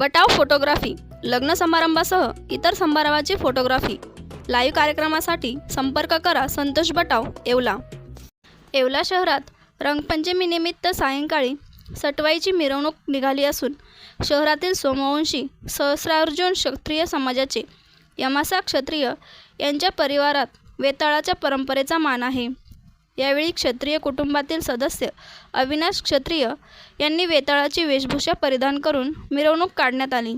बटाव photography लग्न समारंभासह इतर समारंभाची photography. Live कार्यक्रमासाठी संपर्क करा संतोष बटाव येवला. येवला शहरात रंगपंचमीनिमित्त सायंकाळी सटवाईची मिरवणूक निघाली असून शहरातील सोमवंशी सहस्रार्जुन क्षत्रिय समाजाचे यमासा क्षत्रिय यांच्या परिवारात वेताळाच्या परंपरेचा मान आहे. यावेळी क्षत्रिय कुटुंबातील सदस्य अविनाश क्षत्रिय यांनी वेताळाची वेशभूषा परिधान करून मिरवणूक काढण्यात आली.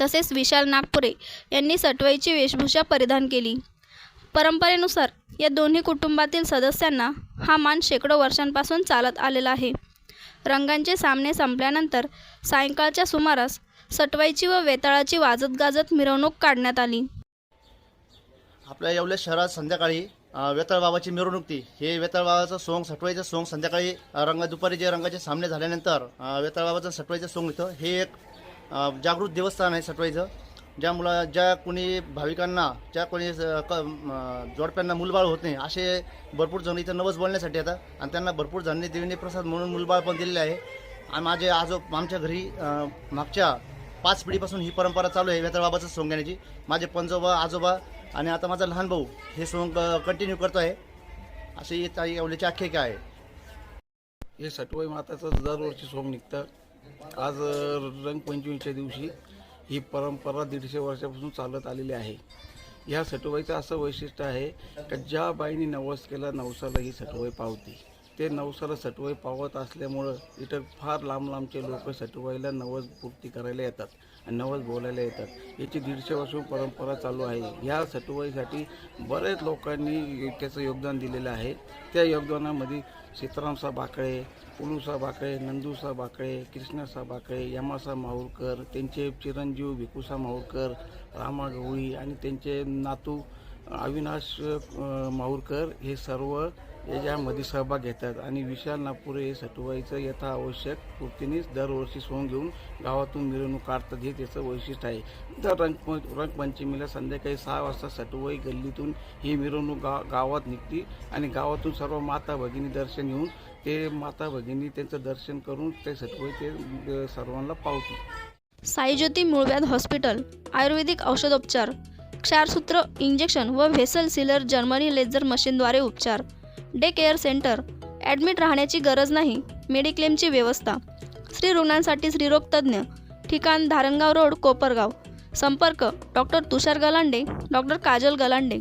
तसेच विशाल नागपुरे यांनी सटवाईची वेशभूषा परिधान केली. परंपरेनुसार या दोन्ही कुटुंबातील सदस्यांना हा मान शेकडो वर्षांपासून चालत आलेला आहे. रंगांचे सामने संपल्यानंतर सायंकाळच्या सुमारास सटवाईची व वेताळाची वाजत गाजत मिरवणूक काढण्यात आली. आपल्या येवले शहरात संध्याकाळी वेतळबाबाची मिरवणूक ती. हे वेताळबाबाचं सोंग सटवाईचं सोंग संध्याकाळी रंग दुपारी जे रंगाचे सामने झाल्यानंतर अ, सटवाईचं सोंग इथं हे एक जागृत देवस्थान आहे सटवाईचं. ज्या मुला ज्या कोणी भाविकांना ज्या कोणी क- जोडप्यांना मुलबाळ होत नाही असे भरपूर जण इथं नवस बोलण्यासाठी येतात. आणि त्यांना भरपूर जणांनी देवीने प्रसाद म्हणून मुलबाळ पण दिलेले आहे. आणि माझे आजो आमच्या घरी मागच्या पाच पिढीपासून ही परंपरा चालू आहे वेताळ बाबाचं सोंग घेण्याची. माझे पंजोबा आजोबा आणि आता माझा लहान भाऊ हे सोंग कंटिन्यू करतो आहे. अशी ताई येवल्याची आख्यायिका आहे. हे सटवाई माताचं दरवर्षी सोंग निघतं. आज रंगपंचमीच्या दिवशी ही परंपरा दीडशे वर्षापासून चालत आलेली आहे. ह्या सटवाईचं असं वैशिष्ट्य आहे का ज्या बाईने नवस केला नवसाला ही सटवाई पावती. ते नवसाला सटवाई पावत असल्यामुळं इथं फार लांब लांबचे लोक सटवाईला नवस पूर्ती करायला येतात आणि नवस बोलायला येतात. याची दीडशे वर्ष परंपरा चालू आहे. ह्या सटवाईसाठी बरेच लोकांनी त्याचं योगदान दिलेलं आहे. त्या योगदानामध्ये सीतारामसा बाकळे पुलूसा बाकळे नंदूसा बाकळे कृष्णासा बाकळे यमासा माहूरकर त्यांचे चिरंजीव भिकुसा माहूरकर रामा गवळी आणि त्यांचे नातू अविनाश माहूरकर हे सर्व याच्यामध्ये सहभाग घेतात. आणि विशाल नागपुरे हे सटवाईचं यथा आवश्यक पूर्तीनेच दरवर्षी सोंग घेऊन गावातून मिरवणूक काढतात. हे त्याचं वैशिष्ट्य आहे. दर रंग रंगपंचमीला संध्याकाळी सहा वाजता सटवाई गल्लीतून ही मिरवणूक गा गावात निघते आणि गावातून सर्व माता भगिनी दर्शन घेऊन ते माता भगिनी त्यांचं दर्शन करून ते सटवाई ते सर्वांना पावते. साईज्योती मूळव्याध हॉस्पिटल आयुर्वेदिक औषधोपचार क्षारसूत्र इंजेक्शन व व्हेसल सिलर जर्मनी लेझर मशीनद्वारे उपचार. Day care centre. ॲडमिट राहण्याची गरज नाही. मेडिक्लेमची व्यवस्था. स्त्री रुग्णांसाठी स्त्रीरोग तज्ज्ञ ठिकाण धारणगाव रोड कोपरगाव. संपर्क डॉक्टर तुषार गलांडे डॉक्टर काजल गलांडे.